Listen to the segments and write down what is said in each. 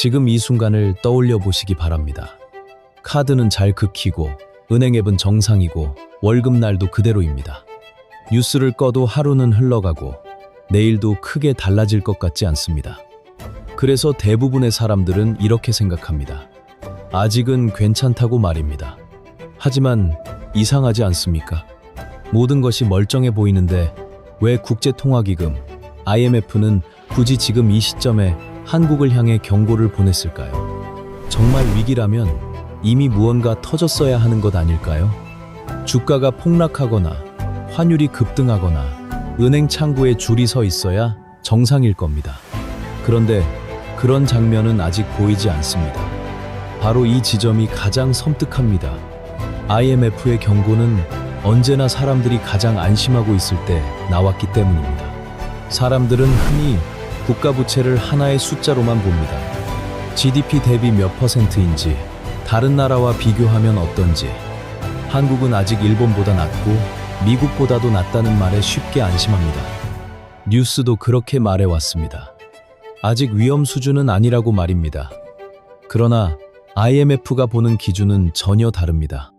지금 이 순간을 떠올려 보시기 바랍니다. 카드는 잘 긁히고 은행 앱은 정상이고 월급날도 그대로입니다. 뉴스를 꺼도 하루는 흘러가고 내일도 크게 달라질 것 같지 않습니다. 그래서 대부분의 사람들은 이렇게 생각합니다. 아직은 괜찮다고 말입니다. 하지만 이상하지 않습니까? 모든 것이 멀쩡해 보이는데 왜 국제통화기금, IMF는 굳이 지금 이 시점에 한국을 향해 경고를 보냈을까요? 정말 위기라면 이미 무언가 터졌어야 하는 것 아닐까요? 주가가 폭락하거나 환율이 급등하거나 은행 창구에 줄이 서 있어야 정상일 겁니다. 그런데 그런 장면은 아직 보이지 않습니다. 바로 이 지점이 가장 섬뜩합니다. IMF의 경고는 언제나 사람들이 가장 안심하고 있을 때 나왔기 때문입니다. 사람들은 흔히 국가 부채를 하나의 숫자로만 봅니다. GDP 대비 몇 퍼센트인지, 다른 나라와 비교하면 어떤지, 한국은 아직 일본보다 낮고 미국보다도 낮다는 말에 쉽게 안심합니다. 뉴스도 그렇게 말해왔습니다. 아직 위험 수준은 아니라고 말입니다. 그러나 IMF가 보는 기준은 전혀 다릅니다.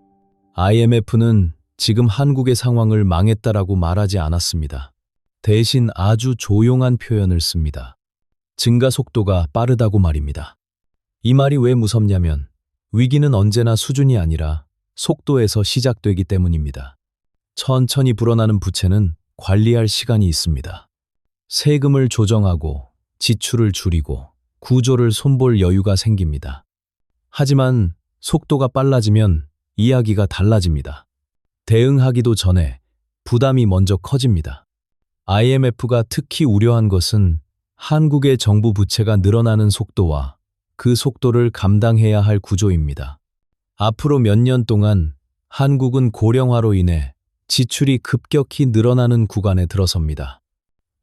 IMF는 지금 한국의 상황을 망했다라고 말하지 않았습니다. 대신 아주 조용한 표현을 씁니다. 증가 속도가 빠르다고 말입니다. 이 말이 왜 무섭냐면 위기는 언제나 수준이 아니라 속도에서 시작되기 때문입니다. 천천히 불어나는 부채는 관리할 시간이 있습니다. 세금을 조정하고 지출을 줄이고 구조를 손볼 여유가 생깁니다. 하지만 속도가 빨라지면 이야기가 달라집니다. 대응하기도 전에 부담이 먼저 커집니다. IMF가 특히 우려한 것은 한국의 정부 부채가 늘어나는 속도와 그 속도를 감당해야 할 구조입니다. 앞으로 몇 년 동안 한국은 고령화로 인해 지출이 급격히 늘어나는 구간에 들어섭니다.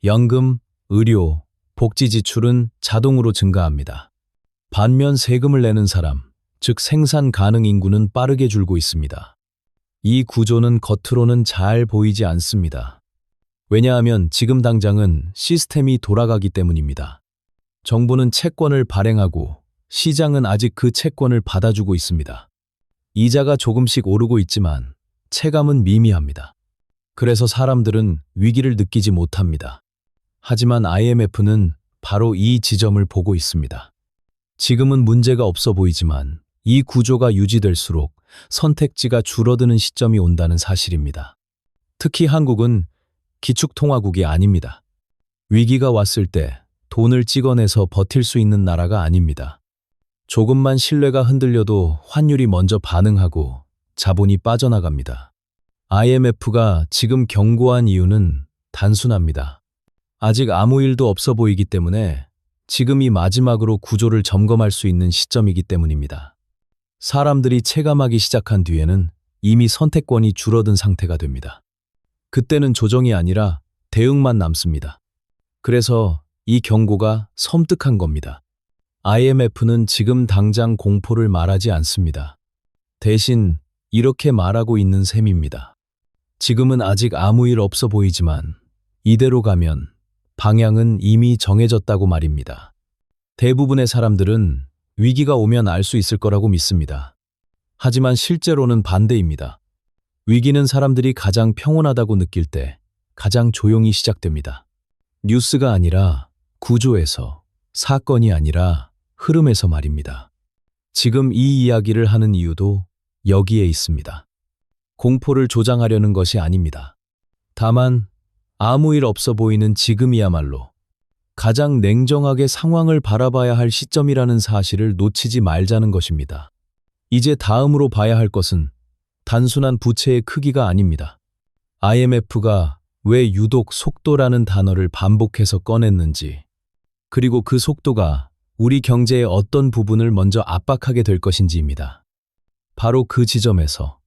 연금, 의료, 복지 지출은 자동으로 증가합니다. 반면 세금을 내는 사람, 즉 생산 가능 인구는 빠르게 줄고 있습니다. 이 구조는 겉으로는 잘 보이지 않습니다. 왜냐하면 지금 당장은 시스템이 돌아가기 때문입니다. 정부는 채권을 발행하고 시장은 아직 그 채권을 받아주고 있습니다. 이자가 조금씩 오르고 있지만 체감은 미미합니다. 그래서 사람들은 위기를 느끼지 못합니다. 하지만 IMF는 바로 이 지점을 보고 있습니다. 지금은 문제가 없어 보이지만 이 구조가 유지될수록 선택지가 줄어드는 시점이 온다는 사실입니다. 특히 한국은 기축통화국이 아닙니다. 위기가 왔을 때 돈을 찍어내서 버틸 수 있는 나라가 아닙니다. 조금만 신뢰가 흔들려도 환율이 먼저 반응하고 자본이 빠져나갑니다. IMF가 지금 경고한 이유는 단순합니다. 아직 아무 일도 없어 보이기 때문에 지금이 마지막으로 구조를 점검할 수 있는 시점이기 때문입니다. 사람들이 체감하기 시작한 뒤에는 이미 선택권이 줄어든 상태가 됩니다. 그때는 조정이 아니라 대응만 남습니다. 그래서 이 경고가 섬뜩한 겁니다. IMF는 지금 당장 공포를 말하지 않습니다. 대신 이렇게 말하고 있는 셈입니다. 지금은 아직 아무 일 없어 보이지만 이대로 가면 방향은 이미 정해졌다고 말입니다. 대부분의 사람들은 위기가 오면 알 수 있을 거라고 믿습니다. 하지만 실제로는 반대입니다. 위기는 사람들이 가장 평온하다고 느낄 때 가장 조용히 시작됩니다. 뉴스가 아니라 구조에서, 사건이 아니라 흐름에서 말입니다. 지금 이 이야기를 하는 이유도 여기에 있습니다. 공포를 조장하려는 것이 아닙니다. 다만 아무 일 없어 보이는 지금이야말로 가장 냉정하게 상황을 바라봐야 할 시점이라는 사실을 놓치지 말자는 것입니다. 이제 다음으로 봐야 할 것은 단순한 부채의 크기가 아닙니다. IMF가 왜 유독 속도라는 단어를 반복해서 꺼냈는지, 그리고 그 속도가 우리 경제의 어떤 부분을 먼저 압박하게 될 것인지입니다. 바로 그 지점에서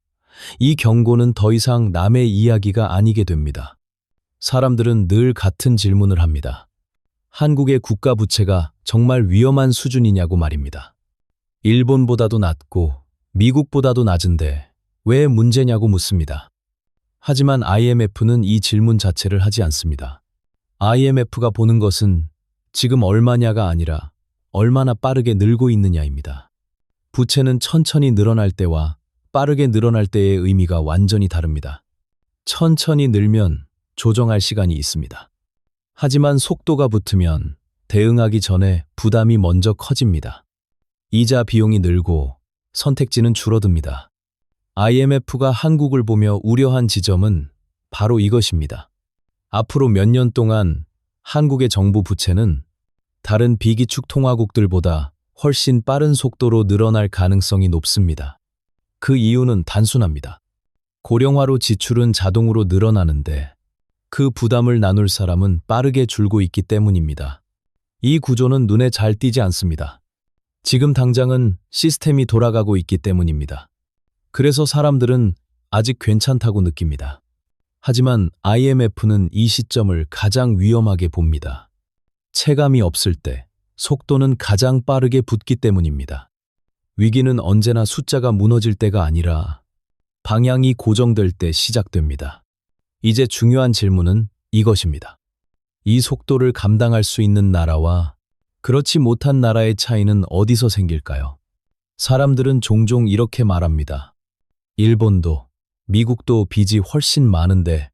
이 경고는 더 이상 남의 이야기가 아니게 됩니다. 사람들은 늘 같은 질문을 합니다. 한국의 국가 부채가 정말 위험한 수준이냐고 말입니다. 일본보다도 낮고 미국보다도 낮은데 왜 문제냐고 묻습니다. 하지만 IMF는 이 질문 자체를 하지 않습니다. IMF가 보는 것은 지금 얼마냐가 아니라 얼마나 빠르게 늘고 있느냐입니다. 부채는 천천히 늘어날 때와 빠르게 늘어날 때의 의미가 완전히 다릅니다. 천천히 늘면 조정할 시간이 있습니다. 하지만 속도가 붙으면 대응하기 전에 부담이 먼저 커집니다. 이자 비용이 늘고 선택지는 줄어듭니다. IMF가 한국을 보며 우려한 지점은 바로 이것입니다. 앞으로 몇 년 동안 한국의 정부 부채는 다른 비기축 통화국들보다 훨씬 빠른 속도로 늘어날 가능성이 높습니다. 그 이유는 단순합니다. 고령화로 지출은 자동으로 늘어나는데 그 부담을 나눌 사람은 빠르게 줄고 있기 때문입니다. 이 구조는 눈에 잘 띄지 않습니다. 지금 당장은 시스템이 돌아가고 있기 때문입니다. 그래서 사람들은 아직 괜찮다고 느낍니다. 하지만 IMF는 이 시점을 가장 위험하게 봅니다. 체감이 없을 때 속도는 가장 빠르게 붙기 때문입니다. 위기는 언제나 숫자가 무너질 때가 아니라 방향이 고정될 때 시작됩니다. 이제 중요한 질문은 이것입니다. 이 속도를 감당할 수 있는 나라와 그렇지 못한 나라의 차이는 어디서 생길까요? 사람들은 종종 이렇게 말합니다. 일본도, 미국도 빚이 훨씬 많은데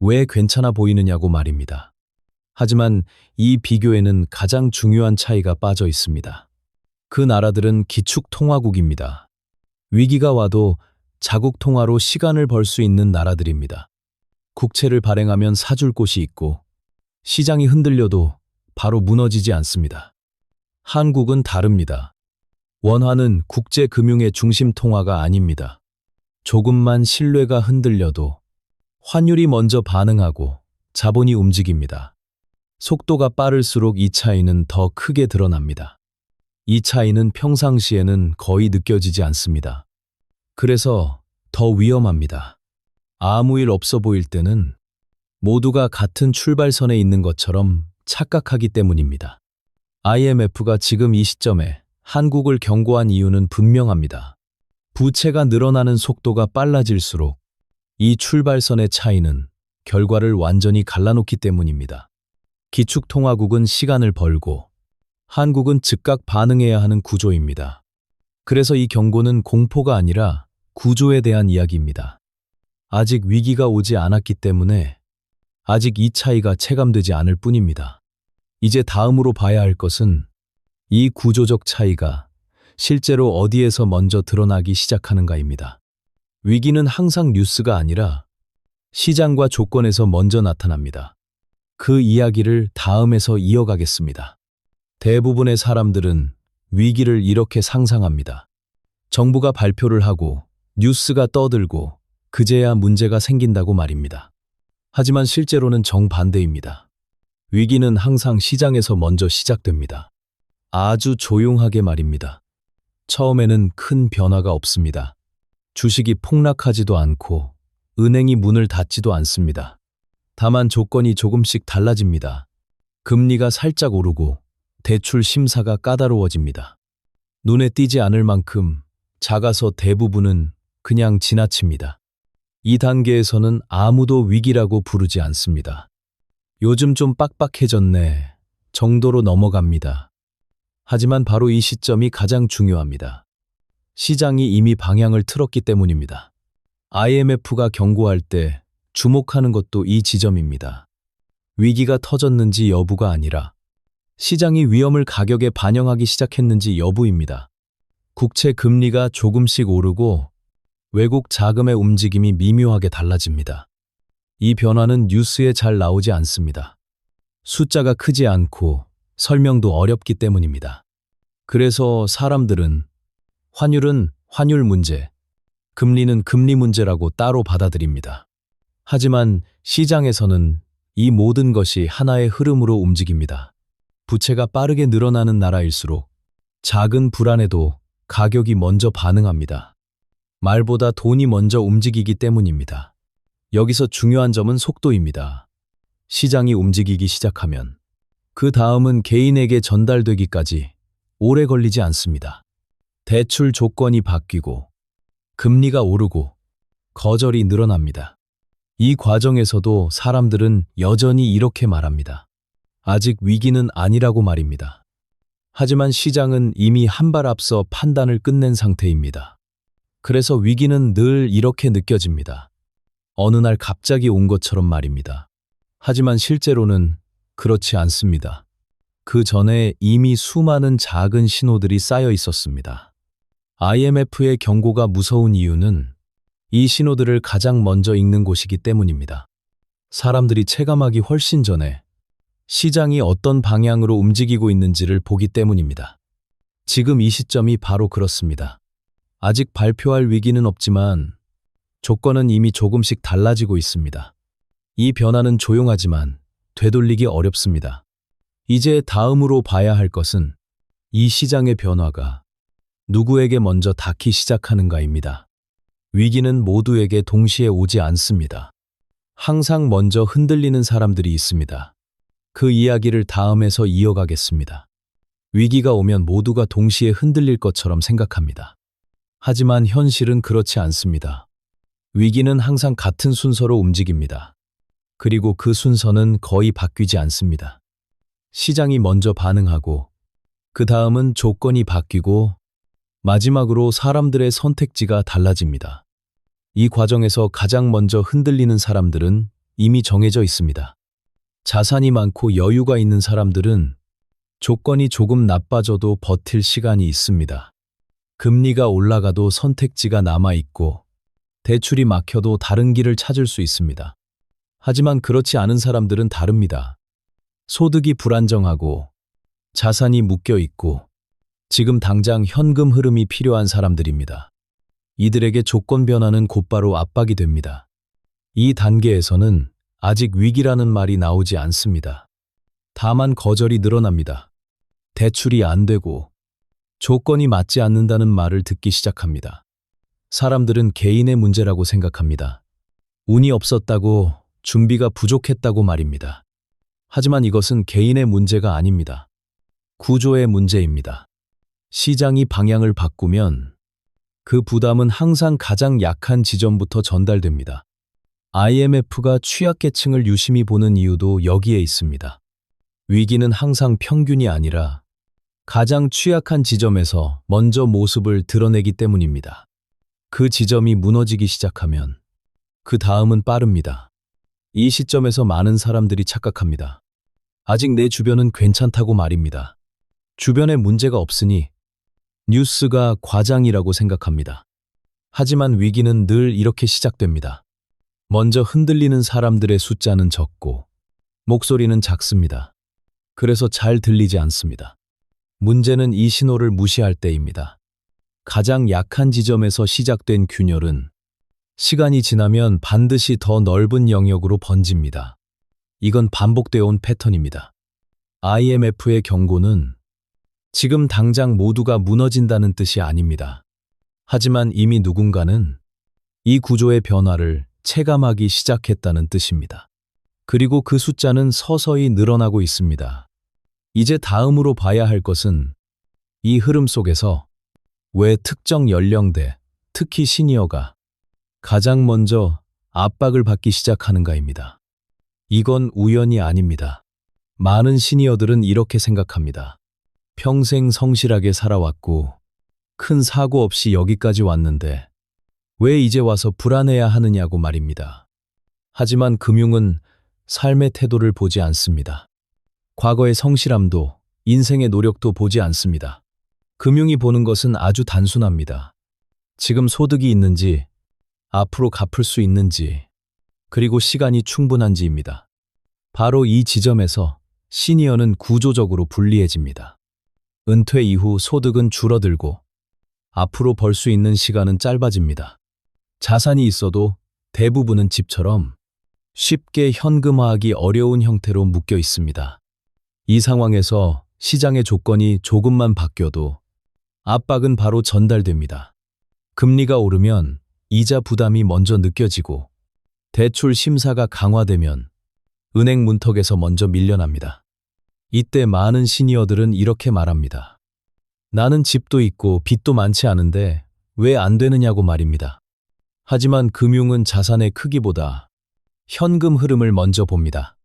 왜 괜찮아 보이느냐고 말입니다. 하지만 이 비교에는 가장 중요한 차이가 빠져 있습니다. 그 나라들은 기축통화국입니다. 위기가 와도 자국 통화로 시간을 벌 수 있는 나라들입니다. 국채를 발행하면 사줄 곳이 있고 시장이 흔들려도 바로 무너지지 않습니다. 한국은 다릅니다. 원화는 국제금융의 중심 통화가 아닙니다. 조금만 신뢰가 흔들려도 환율이 먼저 반응하고 자본이 움직입니다. 속도가 빠를수록 이 차이는 더 크게 드러납니다. 이 차이는 평상시에는 거의 느껴지지 않습니다. 그래서 더 위험합니다. 아무 일 없어 보일 때는 모두가 같은 출발선에 있는 것처럼 착각하기 때문입니다. IMF가 지금 이 시점에 한국을 경고한 이유는 분명합니다. 부채가 늘어나는 속도가 빨라질수록 이 출발선의 차이는 결과를 완전히 갈라놓기 때문입니다. 기축통화국은 시간을 벌고 한국은 즉각 반응해야 하는 구조입니다. 그래서 이 경고는 공포가 아니라 구조에 대한 이야기입니다. 아직 위기가 오지 않았기 때문에 아직 이 차이가 체감되지 않을 뿐입니다. 이제 다음으로 봐야 할 것은 이 구조적 차이가 실제로 어디에서 먼저 드러나기 시작하는가입니다. 위기는 항상 뉴스가 아니라 시장과 조건에서 먼저 나타납니다. 그 이야기를 다음에서 이어가겠습니다. 대부분의 사람들은 위기를 이렇게 상상합니다. 정부가 발표를 하고 뉴스가 떠들고 그제야 문제가 생긴다고 말입니다. 하지만 실제로는 정반대입니다. 위기는 항상 시장에서 먼저 시작됩니다. 아주 조용하게 말입니다. 처음에는 큰 변화가 없습니다. 주식이 폭락하지도 않고 은행이 문을 닫지도 않습니다. 다만 조건이 조금씩 달라집니다. 금리가 살짝 오르고 대출 심사가 까다로워집니다. 눈에 띄지 않을 만큼 작아서 대부분은 그냥 지나칩니다. 이 단계에서는 아무도 위기라고 부르지 않습니다. 요즘 좀 빡빡해졌네 정도로 넘어갑니다. 하지만 바로 이 시점이 가장 중요합니다. 시장이 이미 방향을 틀었기 때문입니다. IMF가 경고할 때 주목하는 것도 이 지점입니다. 위기가 터졌는지 여부가 아니라 시장이 위험을 가격에 반영하기 시작했는지 여부입니다. 국채 금리가 조금씩 오르고 외국 자금의 움직임이 미묘하게 달라집니다. 이 변화는 뉴스에 잘 나오지 않습니다. 숫자가 크지 않고 설명도 어렵기 때문입니다. 그래서 사람들은 환율은 환율 문제, 금리는 금리 문제라고 따로 받아들입니다. 하지만 시장에서는 이 모든 것이 하나의 흐름으로 움직입니다. 부채가 빠르게 늘어나는 나라일수록 작은 불안에도 가격이 먼저 반응합니다. 말보다 돈이 먼저 움직이기 때문입니다. 여기서 중요한 점은 속도입니다. 시장이 움직이기 시작하면 그 다음은 개인에게 전달되기까지 오래 걸리지 않습니다. 대출 조건이 바뀌고 금리가 오르고 거절이 늘어납니다. 이 과정에서도 사람들은 여전히 이렇게 말합니다. 아직 위기는 아니라고 말입니다. 하지만 시장은 이미 한 발 앞서 판단을 끝낸 상태입니다. 그래서 위기는 늘 이렇게 느껴집니다. 어느 날 갑자기 온 것처럼 말입니다. 하지만 실제로는 그렇지 않습니다. 그 전에 이미 수많은 작은 신호들이 쌓여 있었습니다. IMF의 경고가 무서운 이유는 이 신호들을 가장 먼저 읽는 곳이기 때문입니다. 사람들이 체감하기 훨씬 전에 시장이 어떤 방향으로 움직이고 있는지를 보기 때문입니다. 지금 이 시점이 바로 그렇습니다. 아직 발표할 위기는 없지만 조건은 이미 조금씩 달라지고 있습니다. 이 변화는 조용하지만 되돌리기 어렵습니다. 이제 다음으로 봐야 할 것은 이 시장의 변화가 누구에게 먼저 닿기 시작하는가입니다. 위기는 모두에게 동시에 오지 않습니다. 항상 먼저 흔들리는 사람들이 있습니다. 그 이야기를 다음에서 이어가겠습니다. 위기가 오면 모두가 동시에 흔들릴 것처럼 생각합니다. 하지만 현실은 그렇지 않습니다. 위기는 항상 같은 순서로 움직입니다. 그리고 그 순서는 거의 바뀌지 않습니다. 시장이 먼저 반응하고, 그 다음은 조건이 바뀌고, 마지막으로 사람들의 선택지가 달라집니다. 이 과정에서 가장 먼저 흔들리는 사람들은 이미 정해져 있습니다. 자산이 많고 여유가 있는 사람들은 조건이 조금 나빠져도 버틸 시간이 있습니다. 금리가 올라가도 선택지가 남아있고 대출이 막혀도 다른 길을 찾을 수 있습니다. 하지만 그렇지 않은 사람들은 다릅니다. 소득이 불안정하고 자산이 묶여 있고 지금 당장 현금 흐름이 필요한 사람들입니다. 이들에게 조건 변화는 곧바로 압박이 됩니다. 이 단계에서는 아직 위기라는 말이 나오지 않습니다. 다만 거절이 늘어납니다. 대출이 안 되고 조건이 맞지 않는다는 말을 듣기 시작합니다. 사람들은 개인의 문제라고 생각합니다. 운이 없었다고 준비가 부족했다고 말입니다. 하지만 이것은 개인의 문제가 아닙니다. 구조의 문제입니다. 시장이 방향을 바꾸면 그 부담은 항상 가장 약한 지점부터 전달됩니다. IMF가 취약계층을 유심히 보는 이유도 여기에 있습니다. 위기는 항상 평균이 아니라 가장 취약한 지점에서 먼저 모습을 드러내기 때문입니다. 그 지점이 무너지기 시작하면 그 다음은 빠릅니다. 이 시점에서 많은 사람들이 착각합니다. 아직 내 주변은 괜찮다고 말입니다. 주변에 문제가 없으니 뉴스가 과장이라고 생각합니다. 하지만 위기는 늘 이렇게 시작됩니다. 먼저 흔들리는 사람들의 숫자는 적고 목소리는 작습니다. 그래서 잘 들리지 않습니다. 문제는 이 신호를 무시할 때입니다. 가장 약한 지점에서 시작된 균열은 시간이 지나면 반드시 더 넓은 영역으로 번집니다. 이건 반복되어 온 패턴입니다. IMF의 경고는 지금 당장 모두가 무너진다는 뜻이 아닙니다. 하지만 이미 누군가는 이 구조의 변화를 체감하기 시작했다는 뜻입니다. 그리고 그 숫자는 서서히 늘어나고 있습니다. 이제 다음으로 봐야 할 것은 이 흐름 속에서 왜 특정 연령대, 특히 시니어가 가장 먼저 압박을 받기 시작하는가입니다. 이건 우연이 아닙니다. 많은 시니어들은 이렇게 생각합니다. 평생 성실하게 살아왔고 큰 사고 없이 여기까지 왔는데 왜 이제 와서 불안해야 하느냐고 말입니다. 하지만 금융은 삶의 태도를 보지 않습니다. 과거의 성실함도 인생의 노력도 보지 않습니다. 금융이 보는 것은 아주 단순합니다. 지금 소득이 있는지, 앞으로 갚을 수 있는지, 그리고 시간이 충분한지입니다. 바로 이 지점에서 시니어는 구조적으로 불리해집니다. 은퇴 이후 소득은 줄어들고 앞으로 벌 수 있는 시간은 짧아집니다. 자산이 있어도 대부분은 집처럼 쉽게 현금화하기 어려운 형태로 묶여 있습니다. 이 상황에서 시장의 조건이 조금만 바뀌어도 압박은 바로 전달됩니다. 금리가 오르면 이자 부담이 먼저 느껴지고 대출 심사가 강화되면 은행 문턱에서 먼저 밀려납니다. 이때 많은 시니어들은 이렇게 말합니다. 나는 집도 있고 빚도 많지 않은데 왜 안 되느냐고 말입니다. 하지만 금융은 자산의 크기보다 현금 흐름을 먼저 봅니다.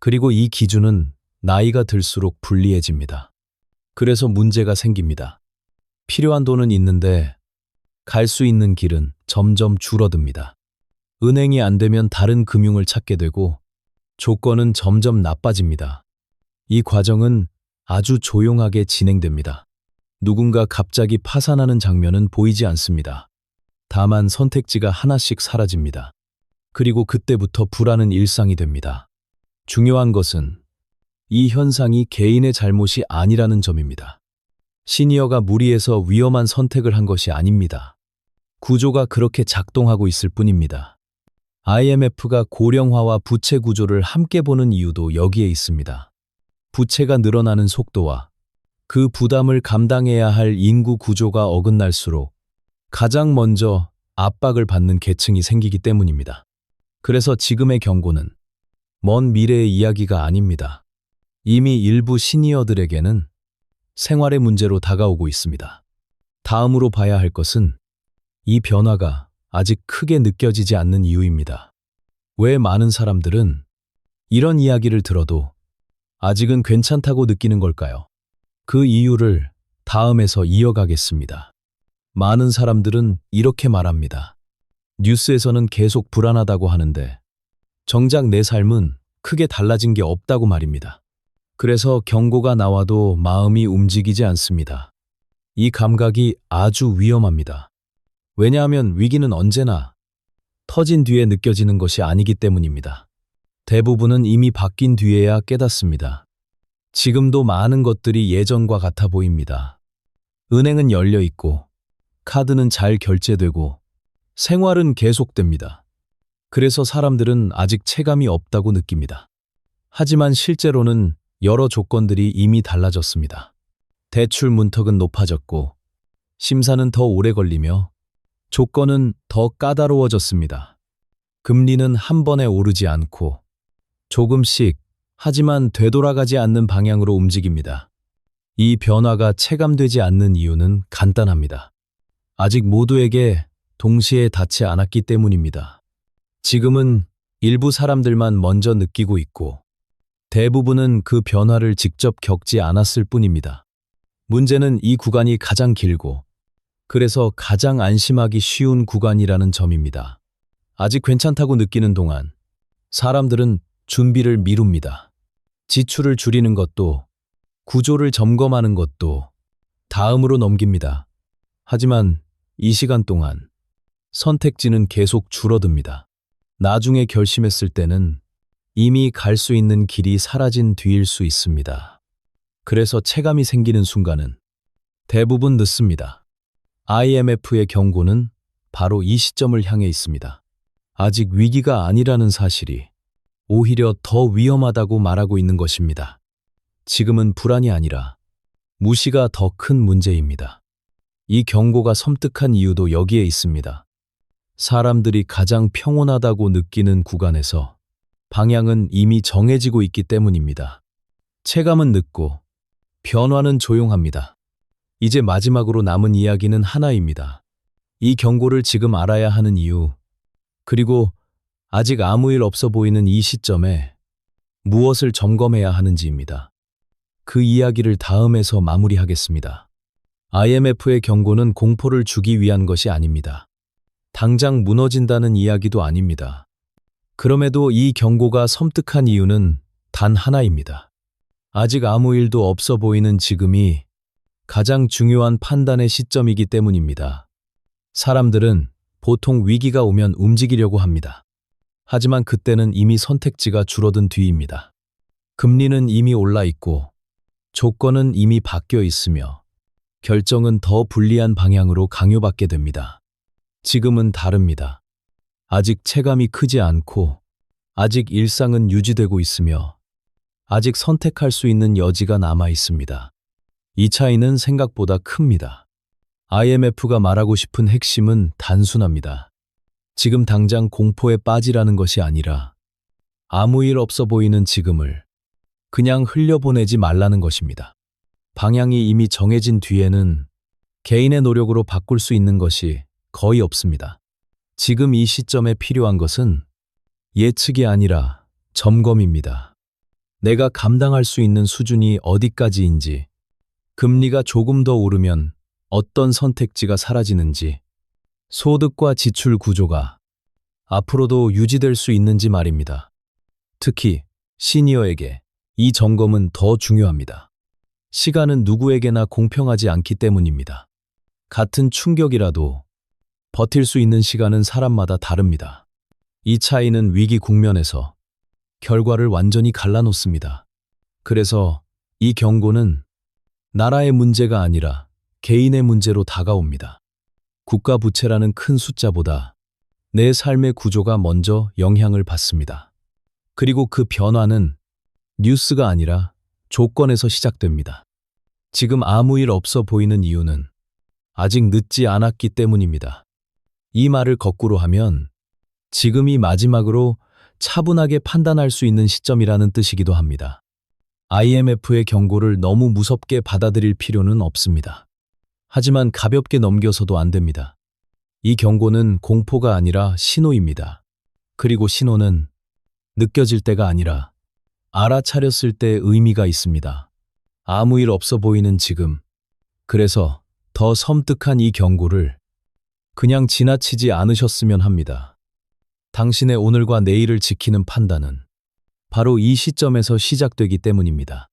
그리고 이 기준은 나이가 들수록 불리해집니다. 그래서 문제가 생깁니다. 필요한 돈은 있는데 갈 수 있는 길은 점점 줄어듭니다. 은행이 안 되면 다른 금융을 찾게 되고 조건은 점점 나빠집니다. 이 과정은 아주 조용하게 진행됩니다. 누군가 갑자기 파산하는 장면은 보이지 않습니다. 다만 선택지가 하나씩 사라집니다. 그리고 그때부터 불안은 일상이 됩니다. 중요한 것은 이 현상이 개인의 잘못이 아니라는 점입니다. 시니어가 무리해서 위험한 선택을 한 것이 아닙니다. 구조가 그렇게 작동하고 있을 뿐입니다. IMF가 고령화와 부채 구조를 함께 보는 이유도 여기에 있습니다. 부채가 늘어나는 속도와 그 부담을 감당해야 할 인구 구조가 어긋날수록 가장 먼저 압박을 받는 계층이 생기기 때문입니다. 그래서 지금의 경고는 먼 미래의 이야기가 아닙니다. 이미 일부 시니어들에게는 생활의 문제로 다가오고 있습니다. 다음으로 봐야 할 것은 이 변화가 아직 크게 느껴지지 않는 이유입니다. 왜 많은 사람들은 이런 이야기를 들어도 아직은 괜찮다고 느끼는 걸까요? 그 이유를 다음에서 이어가겠습니다. 많은 사람들은 이렇게 말합니다. 뉴스에서는 계속 불안하다고 하는데 정작 내 삶은 크게 달라진 게 없다고 말입니다. 그래서 경고가 나와도 마음이 움직이지 않습니다. 이 감각이 아주 위험합니다. 왜냐하면 위기는 언제나 터진 뒤에 느껴지는 것이 아니기 때문입니다. 대부분은 이미 바뀐 뒤에야 깨닫습니다. 지금도 많은 것들이 예전과 같아 보입니다. 은행은 열려 있고, 카드는 잘 결제되고, 생활은 계속됩니다. 그래서 사람들은 아직 체감이 없다고 느낍니다. 하지만 실제로는 여러 조건들이 이미 달라졌습니다. 대출 문턱은 높아졌고, 심사는 더 오래 걸리며, 조건은 더 까다로워졌습니다. 금리는 한 번에 오르지 않고, 조금씩 하지만 되돌아가지 않는 방향으로 움직입니다. 이 변화가 체감되지 않는 이유는 간단합니다. 아직 모두에게 동시에 닿지 않았기 때문입니다. 지금은 일부 사람들만 먼저 느끼고 있고 대부분은 그 변화를 직접 겪지 않았을 뿐입니다. 문제는 이 구간이 가장 길고 그래서 가장 안심하기 쉬운 구간이라는 점입니다. 아직 괜찮다고 느끼는 동안 사람들은 준비를 미룹니다. 지출을 줄이는 것도 구조를 점검하는 것도 다음으로 넘깁니다. 하지만 이 시간 동안 선택지는 계속 줄어듭니다. 나중에 결심했을 때는 이미 갈 수 있는 길이 사라진 뒤일 수 있습니다. 그래서 체감이 생기는 순간은 대부분 늦습니다. IMF의 경고는 바로 이 시점을 향해 있습니다. 아직 위기가 아니라는 사실이 오히려 더 위험하다고 말하고 있는 것입니다. 지금은 불안이 아니라 무시가 더 큰 문제입니다. 이 경고가 섬뜩한 이유도 여기에 있습니다. 사람들이 가장 평온하다고 느끼는 구간에서 방향은 이미 정해지고 있기 때문입니다. 체감은 늦고 변화는 조용합니다. 이제 마지막으로 남은 이야기는 하나입니다. 이 경고를 지금 알아야 하는 이유, 그리고 아직 아무 일 없어 보이는 이 시점에 무엇을 점검해야 하는지입니다. 그 이야기를 다음에서 마무리하겠습니다. IMF의 경고는 공포를 주기 위한 것이 아닙니다. 당장 무너진다는 이야기도 아닙니다. 그럼에도 이 경고가 섬뜩한 이유는 단 하나입니다. 아직 아무 일도 없어 보이는 지금이 가장 중요한 판단의 시점이기 때문입니다. 사람들은 보통 위기가 오면 움직이려고 합니다. 하지만 그때는 이미 선택지가 줄어든 뒤입니다. 금리는 이미 올라 있고 조건은 이미 바뀌어 있으며 결정은 더 불리한 방향으로 강요받게 됩니다. 지금은 다릅니다. 아직 체감이 크지 않고 아직 일상은 유지되고 있으며 아직 선택할 수 있는 여지가 남아 있습니다. 이 차이는 생각보다 큽니다. IMF가 말하고 싶은 핵심은 단순합니다. 지금 당장 공포에 빠지라는 것이 아니라 아무 일 없어 보이는 지금을 그냥 흘려보내지 말라는 것입니다. 방향이 이미 정해진 뒤에는 개인의 노력으로 바꿀 수 있는 것이 거의 없습니다. 지금 이 시점에 필요한 것은 예측이 아니라 점검입니다. 내가 감당할 수 있는 수준이 어디까지인지, 금리가 조금 더 오르면 어떤 선택지가 사라지는지, 소득과 지출 구조가 앞으로도 유지될 수 있는지 말입니다. 특히 시니어에게 이 점검은 더 중요합니다. 시간은 누구에게나 공평하지 않기 때문입니다. 같은 충격이라도 버틸 수 있는 시간은 사람마다 다릅니다. 이 차이는 위기 국면에서 결과를 완전히 갈라놓습니다. 그래서 이 경고는 나라의 문제가 아니라 개인의 문제로 다가옵니다. 국가 부채라는 큰 숫자보다 내 삶의 구조가 먼저 영향을 받습니다. 그리고 그 변화는 뉴스가 아니라 조건에서 시작됩니다. 지금 아무 일 없어 보이는 이유는 아직 늦지 않았기 때문입니다. 이 말을 거꾸로 하면 지금이 마지막으로 차분하게 판단할 수 있는 시점이라는 뜻이기도 합니다. IMF의 경고를 너무 무섭게 받아들일 필요는 없습니다. 하지만 가볍게 넘겨서도 안 됩니다. 이 경고는 공포가 아니라 신호입니다. 그리고 신호는 느껴질 때가 아니라 알아차렸을 때 의미가 있습니다. 아무 일 없어 보이는 지금. 그래서 더 섬뜩한 이 경고를 그냥 지나치지 않으셨으면 합니다. 당신의 오늘과 내일을 지키는 판단은 바로 이 시점에서 시작되기 때문입니다.